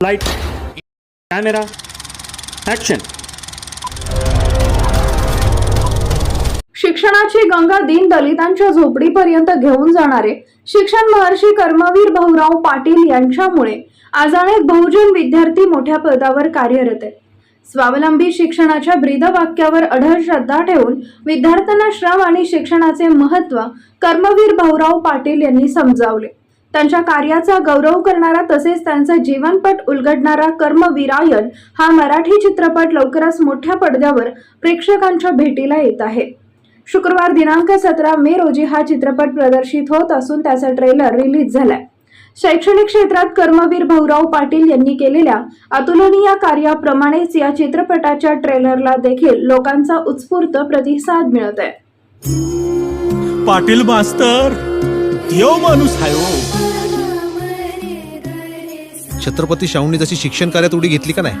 Light camera action शिक्षणाची गंगा दीन दलितांच्या झोपडीपर्यंत घेऊन जाणारे शिक्षण महर्षी कर्मवीर भाऊराव पाटील यांच्यामुळे आज अनेक बहुजन विद्यार्थी मोठ्या पदावर कार्यरत आहेत. स्वावलंबी शिक्षणाच्या ब्रीदवाक्यावर अढळ श्रद्धा ठेवून विद्यार्थ्यांना श्रम आणि शिक्षणाचे महत्त्व कर्मवीर भाऊराव पाटील यांनी समजावले. त्यांच्या कार्याचा गौरव करणारा तसेच त्यांचा जीवनपट उलगडणारा कर्मवीरायन हा मराठी चित्रपट लवकरच मोठ्या पडद्यावर प्रेक्षकांच्या भेटीला येत आहे. शुक्रवार दिनांक सतरा मे रोजी हा चित्रपट प्रदर्शित होत असून त्याचा ट्रेलर रिलीज झालाय. शैक्षणिक क्षेत्रात कर्मवीर भाऊराव पाटील यांनी केलेल्या अतुलनीय कार्याप्रमाणेच या चित्रपटाच्या ट्रेलरला देखील लोकांचा उत्स्फूर्त प्रतिसाद मिळत आहे. पाटील मास्तर देव माणूस आहे छत्रपती शाहूंनी जशी शिक्षण कार्यात उडी घेतली का नाही?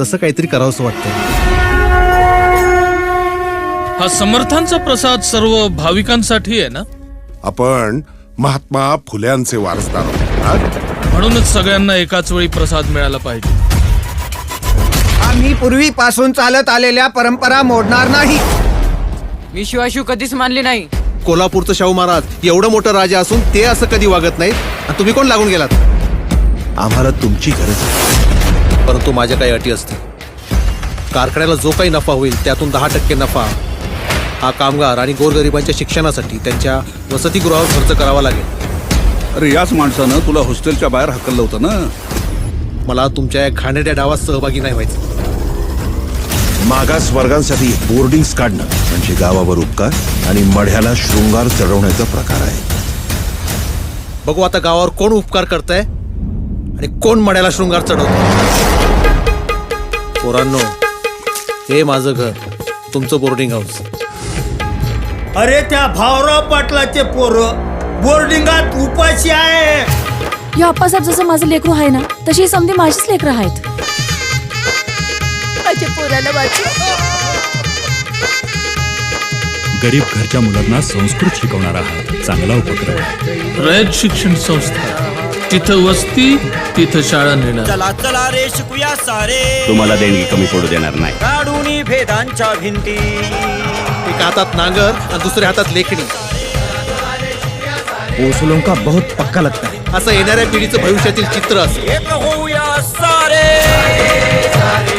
तसं काहीतरी करावंसं वाटतं हा समर्थांचा प्रसाद सर्व भाविकांसाठी आहे ना? आपण महात्मा फुल्यांचे वारसदार आहोत. हा? म्हणूनच सगळ्यांना एकाच वेळी प्रसाद मिळाला पाहिजे. आम्ही पूर्वीपासून चालत आलेल्या परंपरा मोडणार नाही. मी शिवाशिव कधीच मानली नाही. कोल्हापूरचं शाहू महाराज एवढं मोठं राजा असून ते असं कधी वागत नाहीत. आणि तुम्ही कोण लागून गेलात? आम्हाला तुमची गरज आहे. परंतु माझ्या काही अटी असतील. कारखान्याला जो काही नफा होईल त्यातून दहा टक्के नफा. हा कामगार आणि गोरगरिबांच्या शिक्षणासाठी त्यांच्या वसतिगृहावर खर्च करावा लागेल. अरे याच माणसानं तुला हॉस्टेलच्या बाहेर हकललं होतं ना? मला तुमच्या या घाणेरड्या डावात सहभागी नाही व्हायचं. मागास वर्गांसाठी बोर्डिंग्स काढणं म्हणजे गावावर उपकार आणि मढ्याला शृंगार चढवण्याचा प्रकार आहे. बघू आता गावावर कोण उपकार करताय आणि कोण मड्याला शृंगार चढवतो पोरांनो हे माझं घर. तुमचं बोर्डिंग हाऊस अरे त्या भावराव पाटलाचे पोरं बोर्डिंगात उपाशी आहे. या आप्पासाहेब जसं माझं लेकरू आहे ना तशी समधी माझीच लेकरं आहेत. गरीब घरच्या मुलांना संस्कृत शिकवणारा हा चांगला उपक्रम आहे. रयत शिक्षण संस्था. तिथं वस्ती तिथं शाळा नेणार चला चला रे शिकूया सारे. तुम्हाला देणगी कमी पडू देणार नाही. काढून भेदांच्या भिंती. एका हातात नांगर आणि दुसऱ्या हातात लेखणी. ओसलों का बहुत पक्का लगता है. असं येणाऱ्या पिढीचं भविष्यातील चित्र असं. एक होऊया सारे.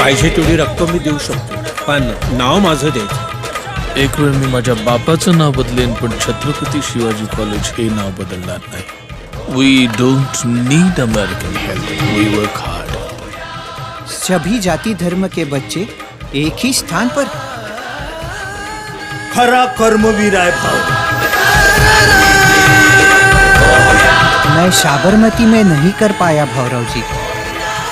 पाहिजे तेवढी रक्कम मी देऊ शकतो. पण नाव माझं द्यायचं. एक वेळ मी माझ्या बापाचं नाव बदलेन पण छत्रपती शिवाजी कॉलेज हे नाव बदलणार नाही. We don't need American help we work hard सभी जाति धर्म के बच्चे एक ही स्थान पर खरा कर्मवीर आहे भाऊ मैं साबरमती में नहीं कर पाया भौरव जी